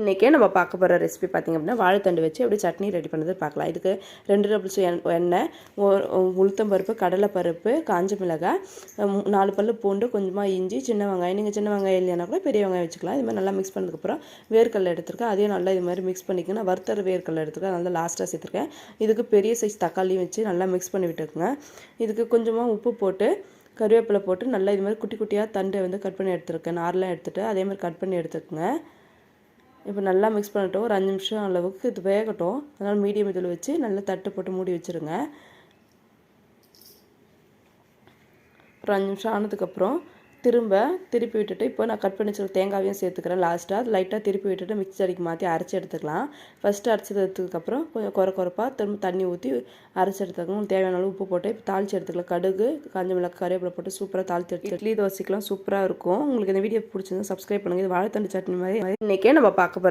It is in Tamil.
இன்றைக்கே நம்ம பார்க்க போகிற ரெசிபி பார்த்திங்க அப்படின்னா வாழைத்தண்டு வச்சு எப்படி சட்னி ரெடி பண்ணுறது பார்க்கலாம். இதுக்கு ரெண்டு டபுள்ஸ் எண்ணெய் உளுத்தம் பருப்பு கடலைப்பருப்பு காஞ்ச மிளகாய் நாலு பல்லு பூண்டு கொஞ்சமாக இஞ்சி சின்ன வெங்காயம். நீங்கள் சின்ன வெங்காயம் இல்லைன்னா கூட பெரிய வெங்காயம் வச்சுக்கலாம். இது மாதிரி நல்லா மிக்ஸ் பண்ணதுக்கப்புறம் வேர்க்கடலை எடுத்துருக்கேன். அதையும் நல்லா இது மாதிரி மிக்ஸ் பண்ணிக்கணும் வறுத்தர வேர்க்கடலை எடுத்துருக்கேன். நல்லா லாஸ்ட்டாக சேர்த்துருக்கேன். இதுக்கு பெரிய சைஸ் தக்காளியும் வச்சு நல்லா மிக்ஸ் பண்ணி விட்டுருக்குங்க இதுக்கு கொஞ்சமாக உப்பு போட்டு கருவேப்பிலை போட்டு நல்லா இது மாதிரி குட்டி குட்டியாக தண்டை வந்து கட் பண்ணி எடுத்துருக்கேன். நார்லாம் எடுத்துகிட்டு அதே மாதிரி கட் பண்ணி எடுத்துக்கோங்க. இப்போ நல்லா மிக்ஸ் பண்ணிட்டோம். ஒரு அஞ்சு நிமிஷம் அளவுக்கு இது வேகட்டும். அதனால் மீடியம் இதில் வச்சு நல்லா தட்டு போட்டு மூடி வச்சுருங்க. அப்புறம் அஞ்சு நிமிஷம் ஆனதுக்கப்புறம் திரும்ப திருப்பி விட்டுட்டு இப்போ நான் கட் பண்ணி வச்சுருக்க தேங்காவையும் சேர்த்துக்கிறேன் லாஸ்ட்டாக லைட்டாக திருப்பி விட்டுட்டு மிக்ஸி அடிக்கு மாற்றி அரைச்சி எடுத்துக்கலாம். ஃபஸ்ட்டு அரைச்சி எடுத்ததுக்கப்புறம் கொஞ்சம் குறை குறைப்பாக திரும்ப தண்ணி ஊற்றி அரைச்சி எடுத்துக்கணும் உங்களுக்கு தேவையான அளவு உப்பு போட்டு இப்போ தாளிச்சு எடுத்துக்கலாம். கடுகு காஞ்ச மிளகு கறிவேப்பிலை போட்டு சூப்பராக தாளித்து எடுத்து இட்லி தோசைக்கெலாம் சூப்பராக இருக்கும். உங்களுக்கு இந்த வீடியோ பிடிச்சிருந்தா சப்ஸ்கிரைப் பண்ணுங்கள் இது வாழைத்தண்டு சட்னி மாதிரி. இன்றைக்கே நம்ம பார்க்க போகிறோம்